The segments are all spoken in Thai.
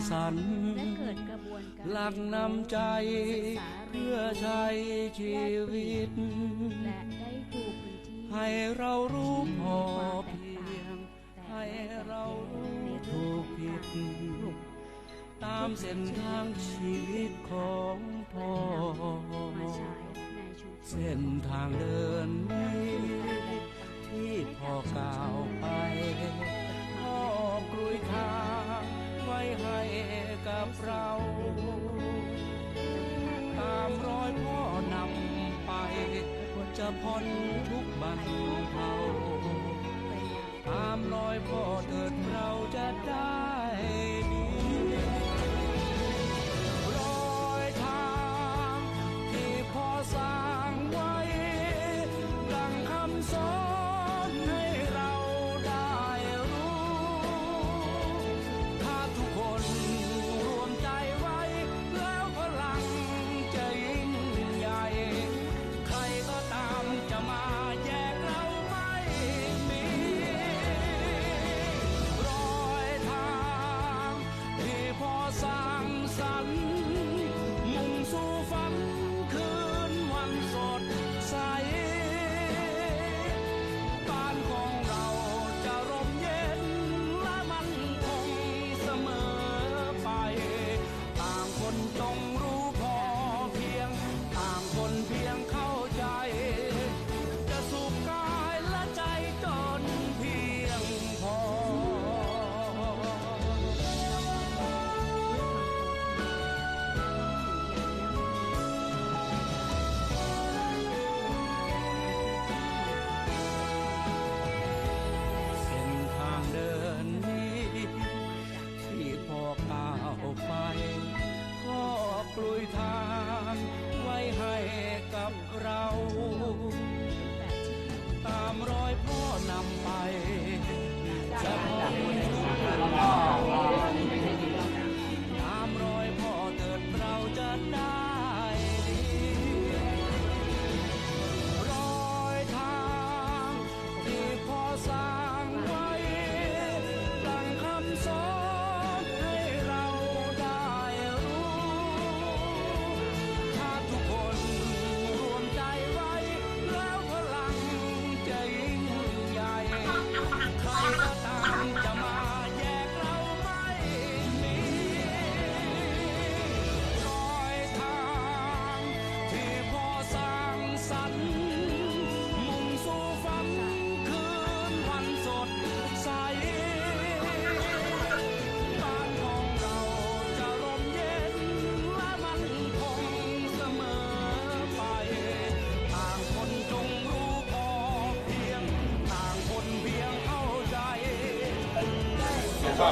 สร้างสรรค์และเกิดกระบวนการหลักนำใจเพื่อใช้ชีวิตและได้ดูพื้นที่ให้เรารู้พอเพียง ให้เรารู้ถูกผิด ตามเส้นทางชีวิตของพ่อมาใช้ในชุมชนเส้นทางเดินนี้ที่พ่อก้าวไป เรา ตามรอยพ่อนำไปจะพ้น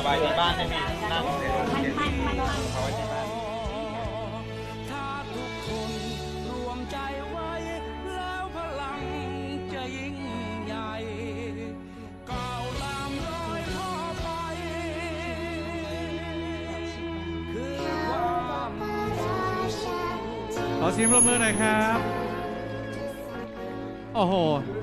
ก็ไปที่บ้านได้พี่นั่งเอาไว้ที่บ้านถ้าทุกคนรวมใจไว้ แล้วพลังจะยิ่งใหญ่ก้าวตามรอยพ่อไป คือความขอเสียงปรบมือหน่อยครับ โอ้โห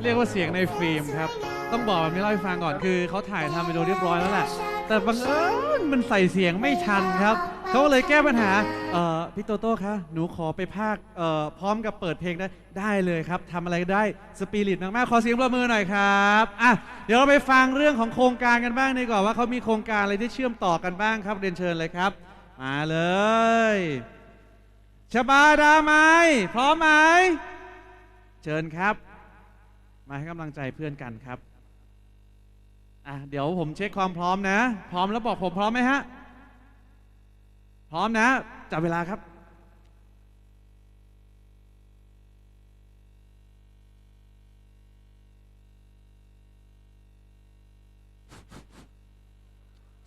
เรียกว่าเสียงในฟิล์มครับ ต้องบอกแบบนี้เล่าให้ฟังก่อนคือเขาถ่ายทำวิดีโอเรียบร้อยแล้วแหละ แต่บังเอิญมันใส่เสียงไม่ทันครับ เขาก็เลยแก้ปัญหาเอ่อพี่โตโต้คะ หนูขอไปภาคเอ่อพร้อมกับเปิดเพลงได้ได้เลยครับทำอะไรก็ได้สปิริตมากๆ ขอเสียงปรบมือหน่อยครับอะเดี๋ยวเราไปฟังเรื่องของโครงการกันบ้างดีกว่าว่าเขามีโครงการอะไรที่เชื่อมต่อกันบ้างครับเรียนเชิญเลยครับ มาเลยชบาดาไหมพร้อมไหมเชิญครับ มาให้กำลังใจเพื่อนกันครับ อะเดี๋ยวผมเช็คความพร้อมนะ พร้อมแล้วบอกผมพร้อมไหมฮะ พร้อมนะ จับเวลาครับ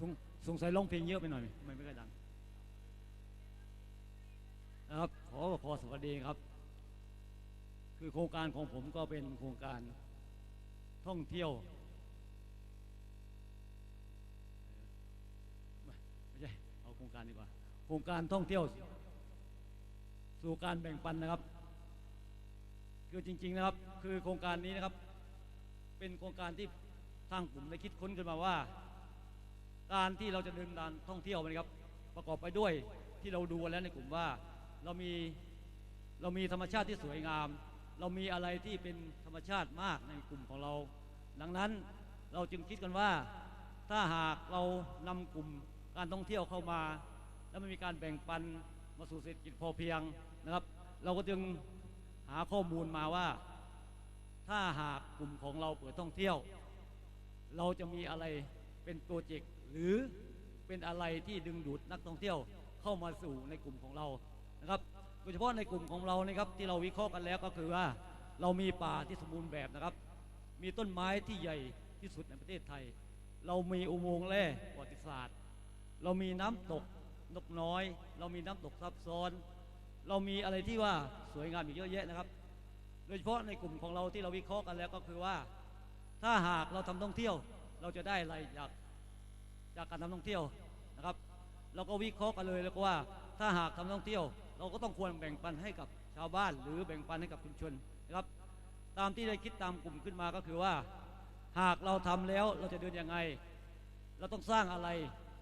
สงสงสัยร้องเพลงเยอะไปหน่อยไม่ไม่ค่อยดังนะครับขอขอสวัสดีครับ คือโครงการของผมก็เป็นโครงการท่องเที่ยว รงการดีกว่าโครงการท่องเที่ยว สู่การแบ่งปันนะครับ คือจริง ๆนะครับ คือโครงการนี้นะครับ เป็นโครงการที่ทางกลุ่มได้คิดค้นขึ้นมาว่า การที่เราจะเดินทางท่องเที่ยวนะครับ ประกอบไปด้วยที่เราดูแล้วในกลุ่มว่าเรามีเรามีธรรมชาติที่สวยงาม เรามีอะไรที่เป็นธรรมชาติมากในกลุ่มของเรา ดังนั้นเราจึงคิดกันว่าถ้าหากเรานำกลุ่ม การท่องเที่ยวเข้ามา แล้วมันมีการแบ่งปันมาสู่เศรษฐกิจพอเพียงนะครับ เราก็จึงหาข้อมูลมาว่า ถ้าหากกลุ่มของเราเปิดท่องเที่ยว เราจะมีอะไรเป็นโปรเจกต์หรือเป็นอะไรที่ดึงดูดนักท่องเที่ยวเข้ามาสู่ในกลุ่มของเรานะครับโดยเฉพาะในกลุ่มของเรานะครับที่เราวิเคราะห์กันแล้วก็คือว่าเรามีป่าที่สมบูรณ์แบบนะครับ มีต้นไม้ที่ใหญ่ที่สุดในประเทศไทย เรามีอุโมงค์แร่ประวัติศาสตร์ เรามีน้ำตกนกน้อย เรามีน้ำตกซับซ้อน เรามีอะไรที่ว่าสวยงามอีกเยอะแยะนะครับ โดยเฉพาะในกลุ่มของเราที่เราวิเคราะห์กันแล้วก็คือว่า ถ้าหากเราทำท่องเที่ยว เราจะได้อะไรจากจากการทำท่องเที่ยวนะครับ เราก็วิเคราะห์กันเลยแล้วก็ว่า ถ้าหากทำท่องเที่ยว เราก็ต้องควรแบ่งปันให้กับชาวบ้าน หรือแบ่งปันให้กับชุมชนนะครับ ตามที่ได้คิดตามกลุ่มขึ้นมาก็คือว่า หากเราทำแล้วเราจะเดินยังไง เราต้องสร้างอะไร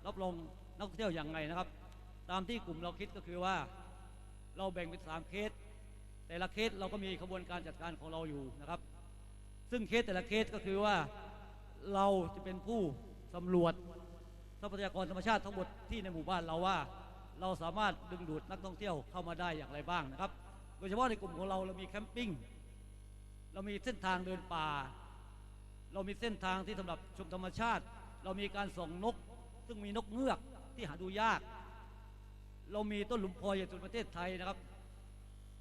รับรองนักท่องเที่ยวอย่างไงนะครับ ตามที่กลุ่มเราคิดก็คือว่า เราแบ่งเป็นสามเคส แต่ละเคสเราก็มีขบวนการจัดการของเราอยู่นะครับ ซึ่งเคสแต่ละเคสก็คือว่าเราจะเป็นผู้สำรวจทรัพยากรธรรมชาติทั้งหมดที่ในหมู่บ้านเราว่า เราสามารถดึงดูดนักท่องเที่ยวเข้ามาได้อย่างไรบ้างนะครับ โดยเฉพาะในกลุ่มของเราเรามีแคมปิ้งเรามีเส้นทางเดินป่า เรามีเส้นทางที่สำหรับชมธรรมชาติ เรามีการส่องนก ซึ่งมีนกเงือกที่หาดูยาก เรามีต้นหลุมพลอยอย่างสุดประเทศไทยนะครับ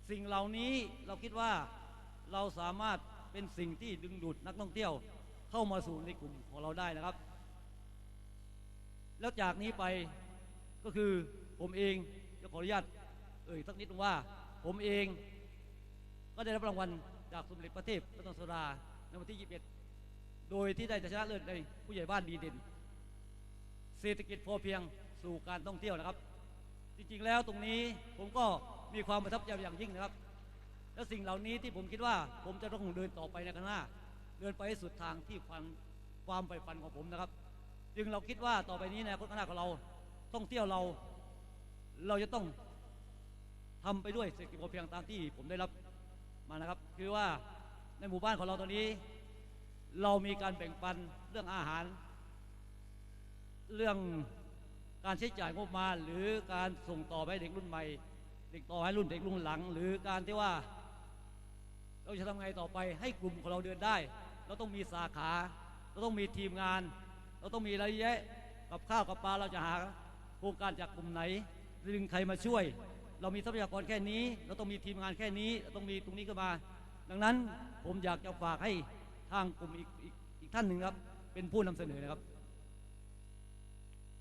สิ่งเหล่านี้เราคิดว่าเราสามารถเป็นสิ่งที่ดึงดูดนักท่องเที่ยวเข้ามาสู่ในกลุ่มของเราได้นะครับ แล้วจากนี้ไปก็คือผมเองจะขออนุญาตเอ่ยสักนิดว่า ผมเองก็ได้รับรางวัลจากสมเด็จพระเทพรัตนราในวันที่ 21 โดยที่ได้ชนะเลิศในผู้ใหญ่บ้านดีเด่น เศรษฐกิจพอเพียงสู่การท่องเที่ยวนะครับ จริงๆแล้วตรงนี้ผมก็มีความประทับใจอย่างยิ่งนะครับ และสิ่งเหล่านี้ที่ผมคิดว่าผมจะต้องเดินต่อไปในข้างหน้า เดินไปให้สุดทางที่ความความใฝ่ฝันของผมนะครับ จึงเราคิดว่าต่อไปนี้ในอนาคตข้างหน้าของเราท่องเที่ยวเรา เราจะต้องทำไปด้วยเศรษฐกิจพอเพียงตามที่ผมได้รับมานะครับ คือว่าในหมู่บ้านของเราตอนนี้ เรามีการแบ่งปันเรื่องอาหาร เรื่องการใช้จ่ายงบมาหรือการส่งต่อไปให้เด็กรุ่นใหม่ เด็กต่อให้รุ่นเด็กรุ่นหลัง หรือการที่ว่า เราจะทำไงต่อไปให้กลุ่มของเราเดินได้ เราต้องมีสาขา เราต้องมีทีมงาน เราต้องมีอะไรเยอะกับข้าวกับปลาเราจะหาโครงการจากกลุ่มไหนดึงใครมาช่วย เรามีทรัพยากรแค่นี้ เราต้องมีทีมงานแค่นี้เราต้องมีตรงนี้ขึ้นมา ดังนั้นผมอยากจะฝากให้ทางกลุ่มอีกอีกอีกท่านหนึ่งครับ เป็นผู้นำเสนอนะครับ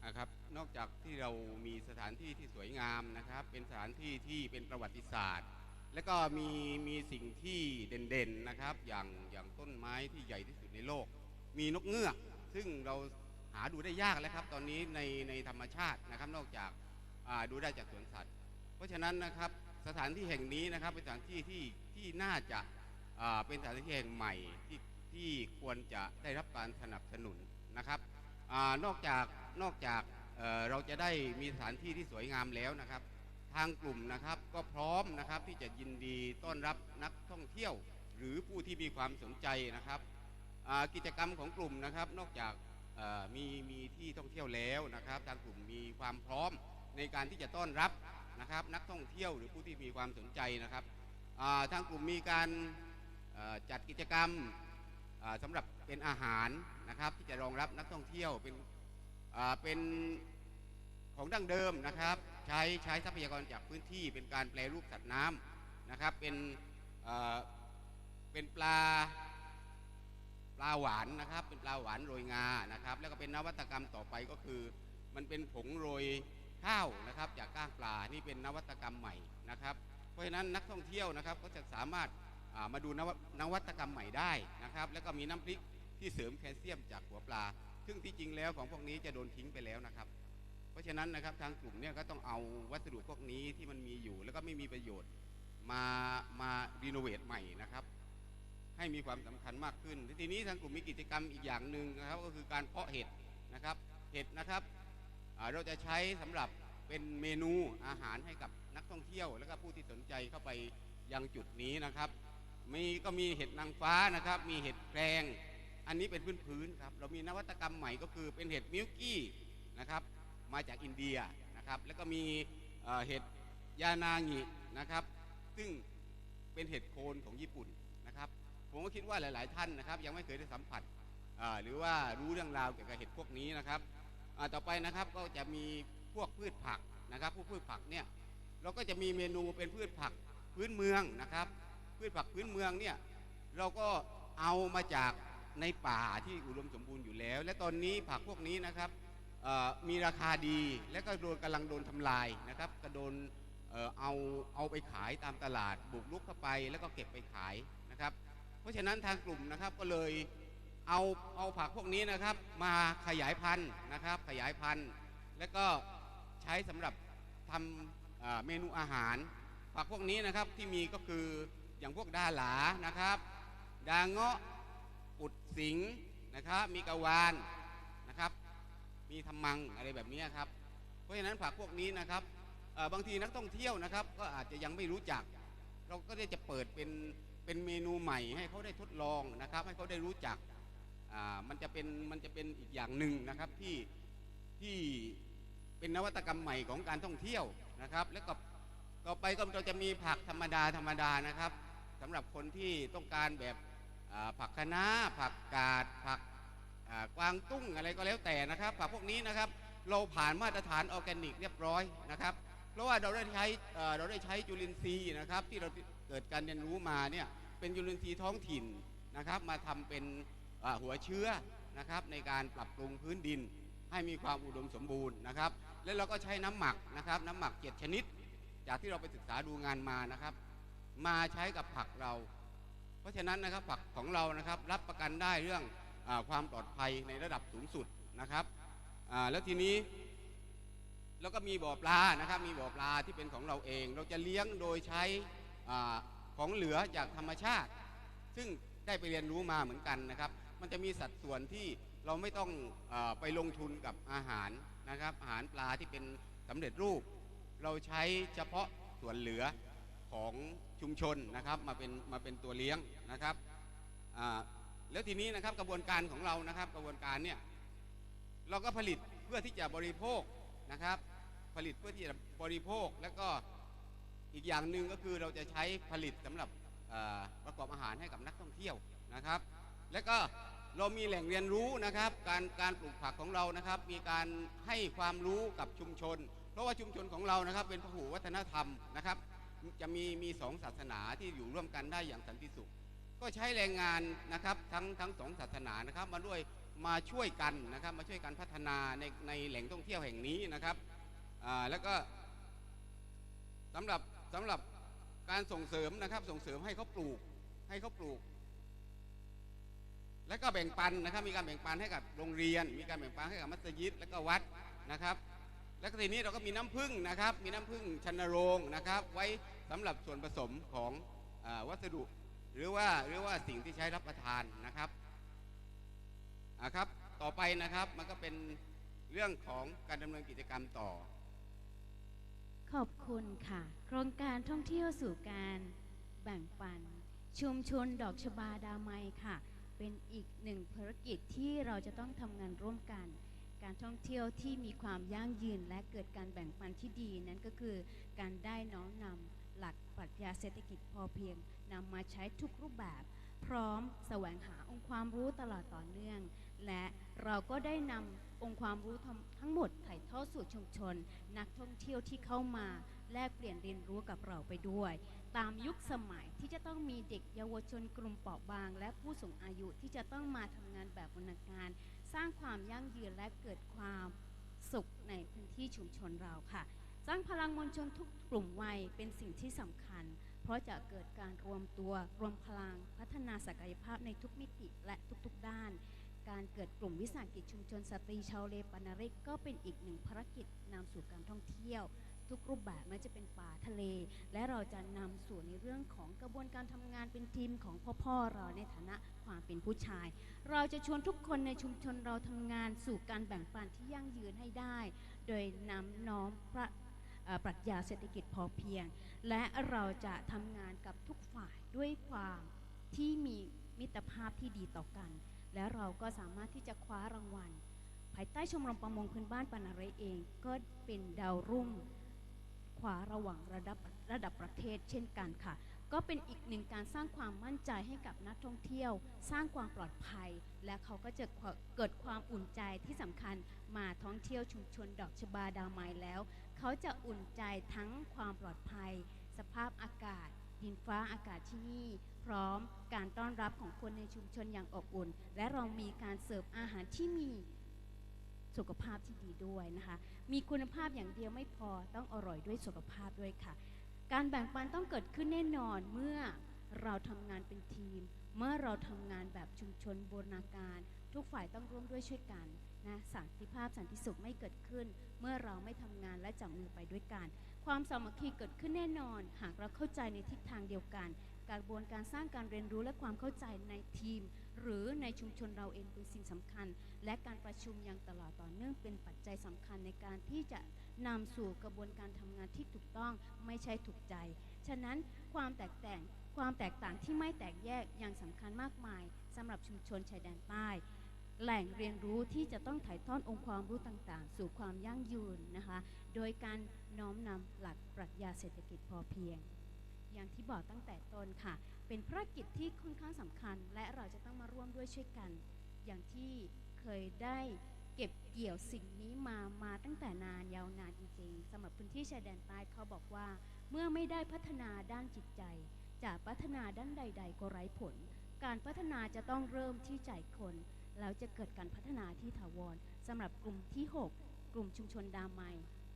ะครับ นอกจากที่เรามีสถานที่ที่สวยงามนะครับ เป็นสถานที่ที่เป็นประวัติศาสตร์ และก็มีมีสิ่งที่เด่นๆนะครับ อย่างอย่างต้นไม้ที่ใหญ่ที่สุดในโลก มีนกเงือก ซึ่งเราหาดูได้ยากแล้วครับ ตอนนี้ในในธรรมชาตินะครับ นอกจากาดูได้จากสวนสัตว์ เพราะฉะนั้นนะครับสถานที่แห่งนี้นะครับเป็นสถานที่ที่ที่น่าจะาเป็นสถานที่แห่งใหม่ที่ที่ควรจะได้รับการสนับสนุนนะครับอนอกจาก นอกจากเเราจะได้มีสถานที่ที่สวยงามแล้วนะครับ ทางกลุ่มนะครับก็พร้อมนะครับที่จะยินดีต้อนรับนักท่องเที่ยว หรือผู้ที่มีความสนใจนะครับกิจกรรมของกลุ่มนะครับ นอกจากมีมีที่ท่องเที่ยวแล้วนะครับ ทางกลุ่มมีความพร้อมในการที่จะต้อนรับนะครับ นักท่องเที่ยวหรือผู้ที่มีความสนใจนะครับทางกลุ่มมีการจัดกิจกรรมอ่าสำหรับเป็นอาหารนะครับ ที่จะรองรับนักท่องเที่ยวเป็น เป็นของดั้งเดิมนะครับ ใช้ใช้ทรัพยากรจากพื้นที่เป็นการแปลรูปสัตว์น้ำนะครับ เป็นเป็นปลาปลาหวานนะครับ เป็นปลาหวานโรยงานะครับ แล้วก็เป็นนวัตกรรมต่อไปก็คือ มันเป็นผงโรยข้าวนะครับ จากก้างปลานี่เป็นนวัตกรรมใหม่นะครับ เพราะฉะนั้นนักท่องเที่ยวนะครับก็จะสามารถมาดูนวนวัตกรรมใหม่ได้นะครับ แล้วก็มีน้ำพริกที่เสริมแคลเซียมจากหัวปลา ซึ่งที่จริงแล้วของพวกนี้จะโดนทิ้งไปแล้วนะครับ เพราะฉะนั้นนะครับทางกลุ่มเนี่ยก็ต้องเอาวัสดุพวกนี้ที่มันมีอยู่ แล้วก็ไม่มีประโยชน์มามารีโนเวทใหม่นะครับ ให้มีความสำคัญมากขึ้น ทีนี้ทางกลุ่มมีกิจกรรมอีกอย่างหนึ่งนะครับ ก็คือการเพาะเห็ดนะครับ เห็ดนะครับเราจะใช้สำหรับเป็นเมนูอาหารให้กับนักท่องเที่ยว และก็ผู้ที่สนใจเข้าไปยังจุดนี้นะครับ มีก็มีเห็ดนางฟ้านะครับ มีเห็ดแครง อันนี้เป็นพื้นพื้นครับ เรามีนวัตกรรมใหม่ก็คือเป็นเห็ดมิลกี้นะครับ มาจากอินเดียนะครับ แล้วก็มีเเห็ดยานางินะครับ ซึ่งเป็นเห็ดโคนของญี่ปุ่นนะครับ ผมก็คิดว่าหลาย ๆ ท่านนะครับ ยังไม่เคยได้สัมผัสหรือว่ารู้เรื่องราวเกี่ยวกับเห็ดพวกนี้นะครับต่อไปนะครับก็จะมีพวกพืชผักนะครับ พวกพืชผักเนี่ยเราก็จะมีเมนูเป็นพืชผักพื้นเมืองนะครับ พืชผักพื้นเมืองเนี่ยเราก็เอามาจาก ในป่าที่อุดมสมบูรณ์อยู่แล้ว และตอนนี้ผักพวกนี้นะครับมีราคาดีและก็โดนกำลังโดนทำลายนะครับก็โดนเอาเอาไปขายตามตลาดบุกลุกเข้าไปแล้วก็เก็บไปขายนะครับ เพราะฉะนั้นทางกลุ่มนะครับก็เลยเอาเอาผักพวกนี้นะครับมาขยายพันธุ์นะครับ ขยายพันธุ์แล้วก็ใช้สำหรับทำเมนูอาหาร ผักพวกนี้นะครับที่มีก็คืออย่างพวกดาหลานะครับ ดาเงาะ สิงห์นะครับ มีกะวานนะครับ มีทำมังอะไรแบบนี้ครับ เพราะฉะนั้นผักพวกนี้นะครับบางทีนักท่องเที่ยวนะครับ ก็อาจจะยังไม่รู้จัก เราก็ได้จะเปิดเป็นเป็นเมนูใหม่ให้เขาได้ทดลองนะครับ ให้เขาได้รู้จักมันจะเป็นมันจะเป็นอีกอย่างหนึ่งนะครับที่ที่เป็นนวัตกรรมใหม่ของการท่องเที่ยวนะครับ แล้วก็ต่อไปก็เราจะมีผักธรรมดาธรรมดานะครับสำหรับคนที่ต้องการแบบ ผักคะน้าผักกาดผักกวางตุ้งอะไรก็แล้วแต่นะครับ ผักพวกนี้นะครับ เราผ่านมาตรฐานออร์แกนิกเรียบร้อยนะครับ เพราะว่าเราได้ใช้เราได้ใช้จุลินทรีย์นะครับ ที่เราเกิดการเรียนรู้มาเนี่ยเป็นจุลินทรีย์ท้องถิ่นนะครับ มาทำเป็นหัวเชื้อนะครับ ในการปรับปรุงพื้นดิน ให้มีความอุดมสมบูรณ์นะครับ แล้วเราก็ใช้น้ำหมักนะครับ น้ำหมักเจ็ดชนิด จากที่เราไปศึกษาดูงานมานะครับ มาใช้กับผักเรา เพราะฉะนั้นนะครับผักของเรานะครับรับประกันได้เรื่องอความปลอดภัยในระดับสูงสุดนะครับแล้วทีนี้แล้วก็มีบ่อปลานะครับ มีบ่อปลาที่เป็นของเราเอง เราจะเลี้ยงโดยใช้ของเหลือจากธรรมชาติ ซึ่งได้ไปเรียนรู้มาเหมือนกันนะครับ มันจะมีสัดส่วนที่เราไม่ต้องอไปลงทุนกับอาหารนะครับ อาหารปลาที่เป็นสำเร็จรูป เราใช้เฉพาะส่วนเหลือ ของชุมชนนะครับมาเป็นมาเป็นตัวเลี้ยงนะครับแล้วทีนี้นะครับกระบวนการของเรานะครับกระบวนการเนี่ยเราก็ผลิตเพื่อที่จะบริโภคนะครับ ผลิตเพื่อที่จะบริโภคแล้วก็อีกอย่างหนึ่งก็คือเราจะใช้ผลิตสำหรับประกอบอาหารให้กับนักท่องเที่ยวนะครับ แล้วก็เรามีแหล่งเรียนรู้นะครับ การการปลูกผักของเรานะครับ มีการให้ความรู้กับชุมชน เพราะว่าชุมชนของเรานะครับ เป็นพหุวัฒนธรรมนะครับ จะมีมีสองศาสนาที่อยู่ร่วมกันได้อย่างสันติสุข ก็ใช้แรงงานนะครับทั้งทั้งสองศาสนานะครับ มาด้วยมาช่วยกันนะครับ มาช่วยกันพัฒนาในในแหล่งท่องเที่ยวแห่งนี้นะครับอ่าแล้วก็สำหรับสำหรับการส่งเสริมนะครับ ส่งเสริมให้เขาปลูกให้เขาปลูก และก็แบ่งปันนะครับ มีการแบ่งปันให้กับโรงเรียน มีการแบ่งปันให้กับมัสยิดและก็วัดนะครับ แล้วก็ทีนี้เราก็มีน้ำผึ้งนะครับ มีน้ำผึ้งชันโรงนะครับ ไว้สำหรับส่วนผสมของอวัสดุ หรือว่าหรือว่าสิ่งที่ใช้รับประทานนะครับอ่าครับ ต่อไปนะครับมันก็เป็นเรื่องของการดำเนินกิจกรรมต่อ ขอบคุณค่ะ โครงการท่องเที่ยวสู่การแบ่งปัน ชุมชนดอกชบาดาไมยค่ะ เป็นอีกหนึ่งภารกิจที่เราจะต้องทำงานร่วมกัน การท่องเที่ยวที่มีความยั่งยืนและเกิดการแบ่งปันที่ดีนั้นก็คือ การได้น้อมนำหลักปรัชญาเศรษฐกิจพอเพียงนำมาใช้ทุกรูปแบบ พร้อมแสวงหาองค์ความรู้ตลอดต่อเนื่อง และเราก็ได้นำองค์ความรู้ทั้งหมดถ่ายทอดสู่ชุมชน นักท่องเที่ยวที่เข้ามาแลกเปลี่ยนเรียนรู้กับเราไปด้วย ตามยุคสมัยที่จะต้องมีเด็กเยาวชนกลุ่มเปราะบาง และผู้สูงอายุที่จะต้องมาทำงานแบบวรรณการ สร้างความยั่งยืนและเกิดความสุขในพื้นที่ชุมชนเราค่ะ สร้างพลังมวลชนทุกกลุ่มวัยเป็นสิ่งที่สำคัญ เพราะจะเกิดการรวมตัวรวมพลังพัฒนาศักยภาพในทุกมิติและทุกๆด้าน การเกิดกลุ่มวิสาหกิจชุมชนสตรีชาวเลปานาริกก็เป็นอีกหนึ่งภารกิจนำสู่การท่องเที่ยว ทุกรูปแบบไม่ว่าจะเป็นป่าทะเล และเราจะนำสู่ในเรื่องของกระบวนการทำงานเป็นทีมของพ่อพ่อๆเราในฐานะความเป็นผู้ชาย เราจะชวนทุกคนในชุมชนเราทำงานสู่การแบ่งปันที่ยั่งยืนให้ได้ โดยนำน้อมพระเอ่อปรัชญาเศรษฐกิจพอเพียง และเราจะทำงานกับทุกฝ่ายด้วยความที่มีมิตรภาพที่ดีต่อกัน และเราก็สามารถที่จะคว้ารางวัล ภายใต้ชมรมประมงพื้นบ้านปานาเรเองก็เป็นดาวรุ่ง ว้าระหว่างระดับระดับประเทศเช่นกันค่ะ ก็เป็นอีกหนึ่งการสร้างความมั่นใจให้กับนักท่องเที่ยว สร้างความปลอดภัย และเขาก็จะเกิดความอุ่นใจที่สำคัญมาท่องเที่ยวชุมชนดอกชบาดาวไม้แล้ว เขาจะอุ่นใจทั้งความปลอดภัย สภาพอากาศ ดินฟ้าอากาศที่นี่พร้อมการต้อนรับของคนในชุมชนอย่างอบอุ่น และเรามีการเสิร์ฟอาหารที่มี สุขภาพที่ดีด้วยนะคะ มีคุณภาพอย่างเดียวไม่พอต้องอร่อยด้วยสุขภาพด้วยค่ะ การแบ่งปันต้องเกิดขึ้นแน่นอนเมื่อเราทำงานเป็นทีม เมื่อเราทำงานแบบชุมชนบูรณาการ ทุกฝ่ายต้องร่วมด้วยช่วยกันนะสันติภาพสันติสุขไม่เกิดขึ้น เมื่อเราไม่ทำงานและจับมือไปด้วยกัน ความสามัคคีเกิดขึ้นแน่นอน หากเราเข้าใจในทิศทางเดียวกัน กระบวนการสร้างการเรียนรู้และความเข้าใจในทีม หรือในชุมชนเราเองเป็นสิ่งสำคัญ และการประชุมอย่างตลอดต่อเนื่องเป็นปัจจัยสำคัญในการที่จะนำสู่กระบวนการทำงานที่ถูกต้องไม่ใช่ถูกใจ ฉะนั้นความแตกแต่งความแตกต่างที่ไม่แตกแยกยังสำคัญมากมายสำหรับชุมชนชายแดนใต้แหล่งเรียนรู้ที่จะต้องถ่ายทอดองค์ความรู้ต่างๆ สู่ความยั่งยืนนะคะ โดยการน้อมนำหลักปรัชญาเศรษฐกิจพอเพียง อย่างที่บอกตั้งแต่ต้นค่ะ เป็นภารกิจที่ค่อนข้างสำคัญ และเราจะต้องมาร่วมด้วยช่วยกัน อย่างที่เคยได้เก็บเกี่ยวสิ่งนี้มามาตั้งแต่นานยาวนานจริงๆสำหรับพื้นที่ชายแดนใต้เขาบอกว่า เมื่อไม่ได้พัฒนาด้านจิตใจ จะพัฒนาด้านใด ๆ ก็ไร้ผล การพัฒนาจะต้องเริ่มที่ใจคนแล้วจะเกิดการพัฒนาที่ถาวรสำหรับกลุ่มที่ 6 กลุ่มชุมชนดาวไม้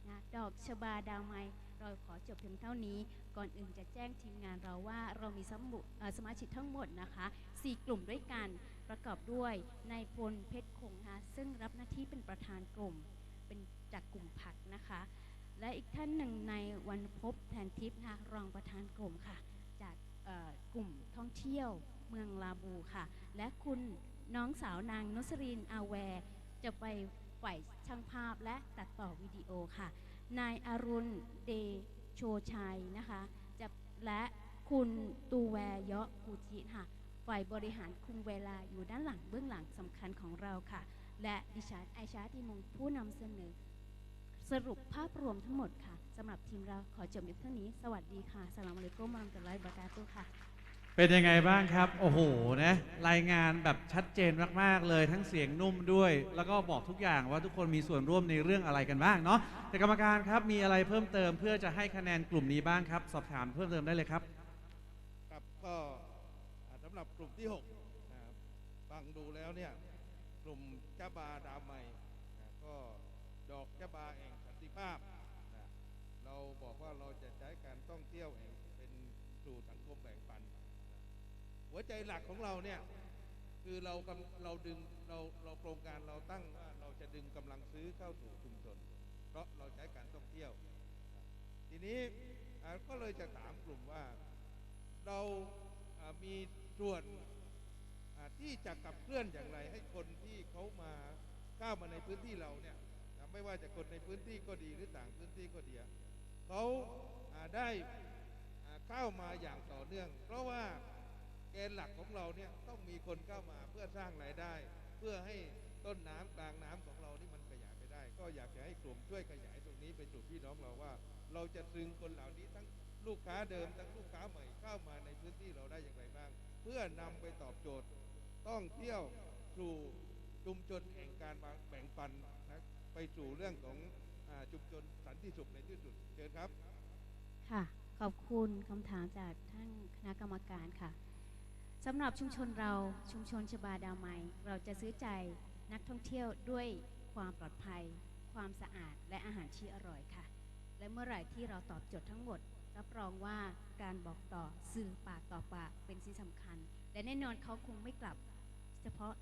นะดอกชบาดาวไม้ เราขอจบเพียงเท่านี้ ก่อนอื่นจะแจ้งทีมงานเราว่าเรามีสมุสมาชิกทั้งหมดนะคะ 4 กลุ่มด้วยกันประกอบด้วยนายพลเพชรคงนะคะซึ่งรับหน้าที่เป็นประธานกลุ่ม เป็นจากกลุ่มผักนะคะ และอีกท่านหนึ่งในวันพบแทนทิพย์นะรองประธานกลุ่มค่ะ จากกลุ่มท่องเที่ยวเมืองลาบูค่ะ และคุณน้องสาวนางนุสรินอาแวร์จะไปฝ่ายช่างภาพและตัดต่อวิดีโอค่ะ นายอารุณเดโชชัยนะคะจะและคุณตูแวร์เยาะกูจิค่ะ ฝ่ายบริหารคุมเวลาอยู่ด้านหลังเบื้องหลังสำคัญของเราค่ะ และดิฉันไอชาติมงผู้นำเสนอ สรุปภาพรวมทั้งหมดค่ะสำหรับทีมเราขอจบเพียงเท่านี้ สวัสดีค่ะสลามอะลัยกุมวะราะมตุลลอฮิวะบะเราะกาตุฮ์ค่ะ เป็นยังไงบ้างครับ โอ้โหนะรายงานแบบชัดเจนมากๆเลยทั้งเสียงนุ่มด้วย แล้วก็บอกทุกอย่างว่าทุกคนมีส่วนร่วมในเรื่องอะไรกันบ้างเนาะแต่กรรมการครับมีอะไรเพิ่มเติมเพื่อจะให้คะแนนกลุ่มนี้บ้างครับ สอบถามเพิ่มเติมได้เลยครับ ครับก็อ่าสำหรับกลุ่มที่6นะครับฟังดูแล้วเนี่ยกลุ่มจ้าบาดาวใหม่นะก็ดอกจ้าบาแห่งสันติภาพนะเราบอกว่าเราจะใช้การท่องเที่ยวแห่งเป็นสู่สังคมแบ่งปันนะ หัวใจหลักของเราเนี่ยคือเรากำเราดึงเราเราโครงการเราตั้งว่าเราจะดึงกำลังซื้อเข้าสู่ชุมชน เพราะเราใช้การท่องเที่ยว ทีนี้ก็เลยจะถามกลุ่มว่าเรามีส่วนที่จะขับเคลื่อนอย่างไรให้คนที่เขามาก้าวมาในพื้นที่เราเนี่ยไม่ว่าจะคนในพื้นที่ก็ดีหรือต่างพื้นที่ก็ดีเขาได้เข้ามาอย่างต่อเนื่อง เพราะว่า แกนหลักของเราเนี่ยต้องมีคนเข้ามาเพื่อสร้างรายได้ เพื่อให้ต้นน้ำกลางน้ำของเรานี่มันขยายไปได้ ก็อยากจะให้กลุ่มช่วยขยายตรงนี้ไปสู่พี่น้องเราว่า เราจะดึงคนเหล่านี้ทั้งลูกค้าเดิมทั้งลูกค้าใหม่เข้ามาในพื้นที่เราได้อย่างไรบ้าง เพื่อนำไปตอบโจทย์ ต้องเที่ยวสู่ชุมชนแห่งการแบ่งปันนะไปสู่เรื่องของชุมชนสันติสุขในที่สุดเชิญครับ ค่ะ ขอบคุณคำถามจากท่านคณะกรรมการค่ะ สำหรับชุมชนเราชุมชนชบาดาวไมเราจะซื้อใจนักท่องเที่ยวด้วยความปลอดภัย ความสะอาดและอาหารที่อร่อยค่ะ และเมื่อไหร่ที่เราตอบโจทย์ทั้งหมด รับรองว่าการบอกต่อสื่อปากต่อปากเป็นสิ่งสำคัญ และแน่นอนเขาคงไม่กลับ เฉพาะ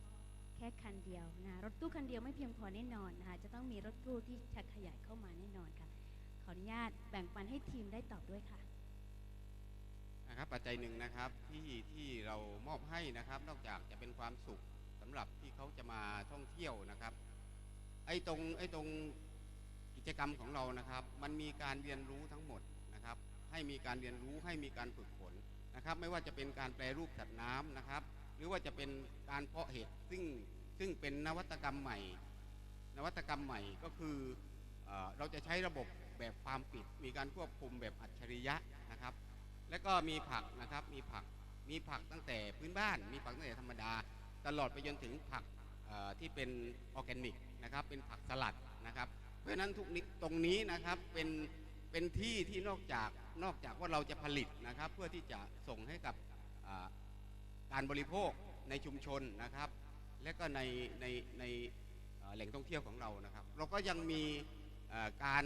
แค่คันเดียวนะรถตู้คันเดียวไม่เพียงพอแน่นอนนะคะจะต้องมีรถตู้ที่จะขยายเข้ามาแน่นอนค่ะขขออนุญาตแบ่งปันให้ทีมได้ตอบด้วยค่ะ นะครับปัจจัยหนึ่งนะครับที่ที่เรามอบให้นะครับ นอกจากจะเป็นความสุขสำหรับที่เขาจะมาท่องเที่ยวนะครับ ไอ้ตรงไอ้ตรงกิจกรรมของเรานะครับ มันมีการเรียนรู้ทั้งหมดนะครับ ให้มีการเรียนรู้ให้มีการฝึกฝนนะครับ ไม่ว่าจะเป็นการแปรรูปสัตว์น้ำนะครับ หรือว่าจะเป็นการเพาะเห็ดซึ่งซึ่งเป็นนวัตกรรมใหม่ นวัตกรรมใหม่ก็คือเอเราจะใช้ระบบแบบฟามปิด มีการควบคุมแบบอัจฉริยะนะครับ แล้วก็มีผักนะครับ มีผัก มีผักตั้งแต่พื้นบ้าน มีผักตั้งแต่ธรรมดา ตลอดไปจนถึงผักที่เป็นออร์แกนิกนะครับ เป็นผักสลัดนะครับ เพราะฉะนั้นทุกนิตรงนี้นะครับเป็นเป็นที่ที่นอกจากนอกจากว่าเราจะผลิตนะครับ เพื่อที่จะส่งให้กับการบริโภคในชุมชนนะครับ และก็ในในในแหล่งท่องเที่ยวของเรานะครับ เราก็ยังมีการ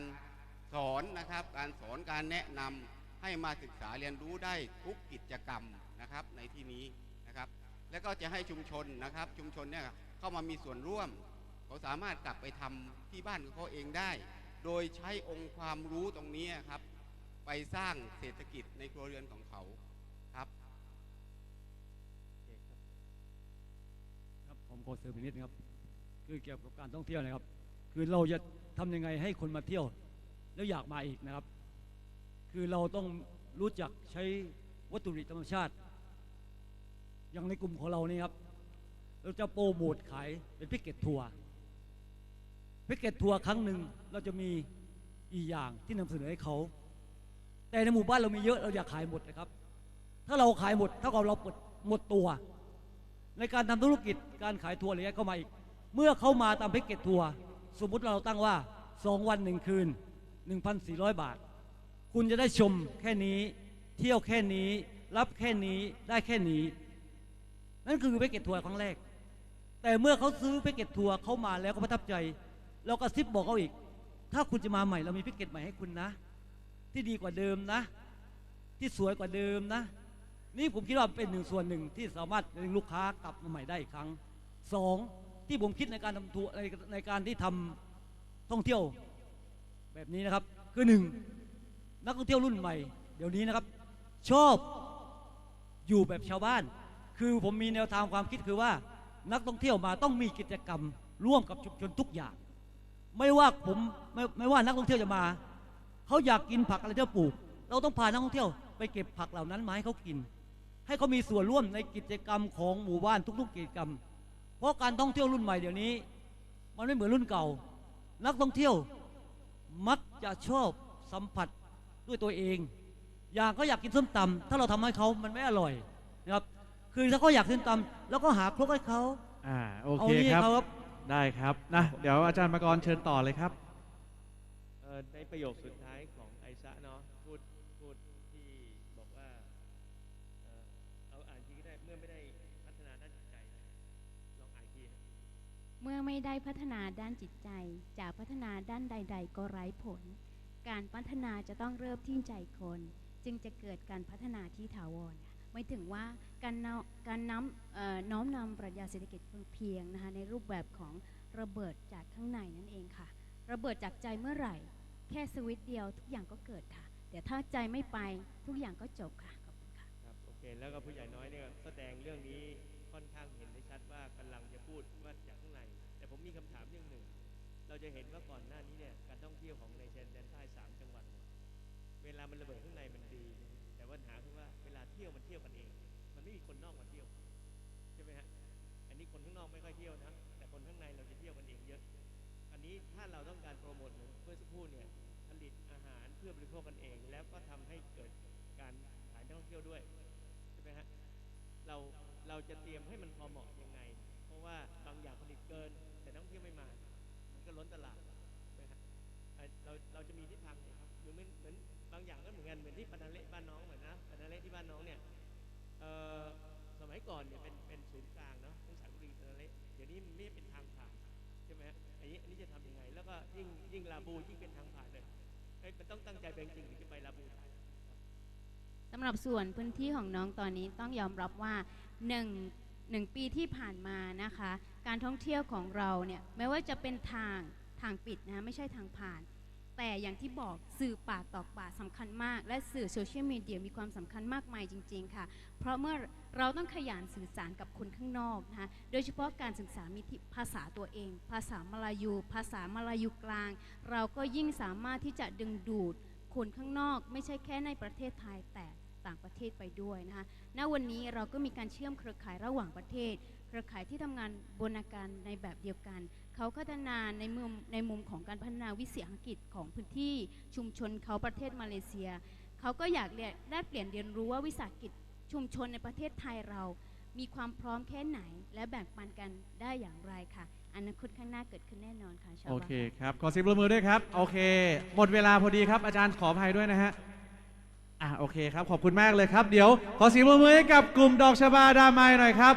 สอนนะครับ การสอนการแนะนำ ให้มาศึกษาเรียนรู้ได้ทุกกิจกรรมนะครับในที่นี้นะครับ แล้วก็จะให้ชุมชนนะครับ ชุมชนเนี่ยเข้ามามีส่วนร่วม เขาสามารถกลับไปทำที่บ้านของเขาเองได้ โดยใช้องค์ความรู้ตรงนี้ครับ ไปสร้างเศรษฐกิจในครัวเรือนของเขาครับครับผมขอเสริมอีกนิดนะครับ คือเกี่ยวกับการท่องเที่ยวนะครับ คือเราจะทำยังไงให้คนมาเที่ยว แล้วอยากมาอีกนะครับ คือเราต้องรู้จักใช้วัตถุดิบธรรมชาติ อย่างในกลุ่มของเรานี่ครับ เราจะโปรโมทขายเป็นพ็กเกจทัวร์พ็กเกจทัวร์ครั้งหนึ่งเราจะมีอีกอย่างที่นำเสนอให้เขา แต่ในหมู่บ้านเรามีเยอะเราอยากขายหมดนะครับ ถ้าเราขายหมดเท่ากับเราเปิดหมดตัว ในการทำธุรกิจการขายทัวร์อะไรเงี้ยเข้ามาอีก เมื่อเข้ามาตามพ็กเกจทัวร์สมมุติเราตั้งว่า 2 วัน1คืน 1,400 บาท คุณจะได้ชมแค่นี้ เที่ยวแค่นี้ รับแค่นี้ได้แค่นี้ นั่นคือแพ็กเกจทัวร์ครั้งแรก แต่เมื่อเขาซื้อแพ็กเกจทัวร์เขามาแล้วก็ประทับใจ เราก็ซิบบอกเขาอีก ถ้าคุณจะมาใหม่เรามีแพ็กเกจใหม่ให้คุณนะ ที่ดีกว่าเดิมนะ ที่สวยกว่าเดิมนะ นี่ผมคิดว่าเป็นหนึ่งส่วนหนึ่งที่สามารถดึงลูกค้ากลับมาใหม่ได้อีกครั้งสองที่ผมคิดในการทำทัวร์ในในการที่ทำท่องเที่ยวแบบนี้นะครับ คือหนึ่ง นักท่องเที่ยวรุ่นใหม่ เดี๋ยวนี้นะครับ ชอบอยู่แบบชาวบ้าน คือผมมีแนวทางความคิดคือว่า นักท่องเที่ยวมาต้องมีกิจกรรม ร่วมกับชุมชนทุกอย่าง ไม่ว่าผมไม่ไม่ว่านักท่องเที่ยวจะมาเขาอยากกินผักอะไรที่ปลูก เราต้องพานักท่องเที่ยวไปเก็บผักเหล่านั้นมาให้เขากิน ให้เขามีส่วนร่วมในกิจกรรมของหมู่บ้านทุก ๆ กิจกรรม เพราะการท่องเที่ยวรุ่นใหม่เดี๋ยวนี้ มันไม่เหมือนรุ่นเก่า นักท่องเที่ยวมักจะชอบสัมผัส ด้วยตัวเอง อย่างเขาอยากกินส้มตำถ้าเราทำให้เขามันไม่อร่อยนะครับคือถ้าเขาอยากกินตำแล้วก็หาครกให้เขาอ่าโอเอาเคนี่ครับเขาครับได้ครับนะเดี๋ยวอาจารย์มากรเชิญต่อเลยครับเอ่อในประโยคสุดท้ายของไอซะเนาะพูดพูดที่บอกว่าเอ่อเอาอ่านทีก็ได้เมื่อไม่ได้พัฒนาด้านจิตใจลองอ่านอีกทีนะเมื่อไม่ได้พัฒนาด้านจิตใจจะพัฒนาด้านใด ๆ ก็ไร้ผล การพัฒนาจะต้องเริ่มที่ใจคน จึงจะเกิดการพัฒนาที่ถาวรไม่ถึงว่าการนการน้ำน้อมนำปรัชญาเศรษฐกิจพอเพียงนะคะในรูปแบบของระเบิดจากข้างในนั่นเองค่ะ ระเบิดจากใจเมื่อไหร่ แค่สวิตเดียวทุกอย่างก็เกิดค่ะแต่ถ้าใจไม่ไปทุกอย่างก็จบค่ะขอบคุณค่ะครับโอเคแล้วก็ผู้ใหญ่น้อยเนี่ยแสดงเรื่องนี้ค่อนข้างเห็นได้ชัดว่ากำลังจะพูดว่าจากข้างใน แต่ผมมีคำถามเรื่องหนึ่ง เราจะเห็นว่าก่อนหน้านี้เนี่ยการท่องเที่ยวของในชายแดนใต้สามจังหวัด เวลามันระเบิดข้างในมันดี แต่ปัญหาคือว่าเวลาเที่ยวมันเที่ยวกันเอง มันไม่มีคนนอกมาเที่ยวใช่ไหมฮะอันนี้คนข้างนอกไม่ค่อยเที่ยวนะแต่คนข้างในเราจะเที่ยวกันเองเยอะ อันนี้ถ้าเราต้องการโปรโมทเพื่อสักครู่เนี่ยผลิตอาหารเพื่อบริโภคกันเอง แล้วก็ทำให้เกิดการขายนักท่องเที่ยวด้วยใช่ไหมฮะเราเราจะเตรียมให้มันพอเหมาะยังไง เพราะว่าบางอย่างผลิตเกิน แต่นักท่องเที่ยวไม่มา มันก็ล้นตลาดใช่ไหมฮะเราเราจะมีทิศทางไหนครับหรือเหมือนเหมื อย่างก็เหมือนกันเหมือนที่ปานาเละบ้านน้องเหมือนนะปานาเละที่บ้านน้องเนี่ยสมัยก่อนเนี่ยเป็นเป็นศูนย์กลางเนาะทั้งสายบุรีปานาเละเดี๋ยวนี้มันไม่เป็นทางผ่านใช่ไหมฮะอันนี้อันนี้จะทำยังไง แล้วก็ยิ่งยิ่งลาบูยิ่งเป็นทางผ่านเลยเอ้มันต้องตั้งใจเป็นจริงถึงจะไปลาบูสำหรับส่วนพื้นที่ของน้องตอนนี้ต้องยอมรับว่าหนึ่งหนึ่งปีที่ผ่านมานะคะ การท่องเที่ยวของเราเนี่ยไม่ว่าจะเป็นทางทางปิดนะไม่ใช่ทางผ่าน แต่อย่างที่บอกสื่อปากต่อปากสำคัญมาก และสื่อโซเชียลมีเดียมีความสำคัญมากมายจริง ๆ ค่ะ เพราะเมื่อเราต้องขยันสื่อสารกับคนข้างนอกนะคะโดยเฉพาะการศึกษามีที่ภาษาตัวเอง ภาษามลายู ภาษามลายูกลาง เราก็ยิ่งสามารถที่จะดึงดูดคนข้างนอก ไม่ใช่แค่ในประเทศไทยแต่ต่างประเทศไปด้วยนะคะณวันนี้เราก็มีการเชื่อมเครือข่ายระหว่างประเทศ เครือข่ายที่ทำงานบนอาการในแบบเดียวกัน เขาพัฒนาในมุมในมุมของการพัฒนาวิสาหกิจของพื้นที่ชุมชนเขาประเทศมาเลเซีย เขาก็อยากเรียนได้เปลี่ยนเรียนรู้ว่าวิสาหกิจชุมชนในประเทศไทยเรา มีความพร้อมแค่ไหน และแบ่งปันกันได้อย่างไรค่ะอนาคตข้างหน้าเกิดขึ้นแน่นอนค่ะชาวโอบ้านเคครับ ขอเสียงปรบมือด้วยครับ โอเค หมดเวลาพอดีครับอาจารย์ขออภัยด้วยนะฮะอะโอเคครับ ขอบคุณมากเลยครับ เดี๋ยว ขอเสียงปรบมือให้กับกลุ่มดอกชบาดาไมหน่อยครับ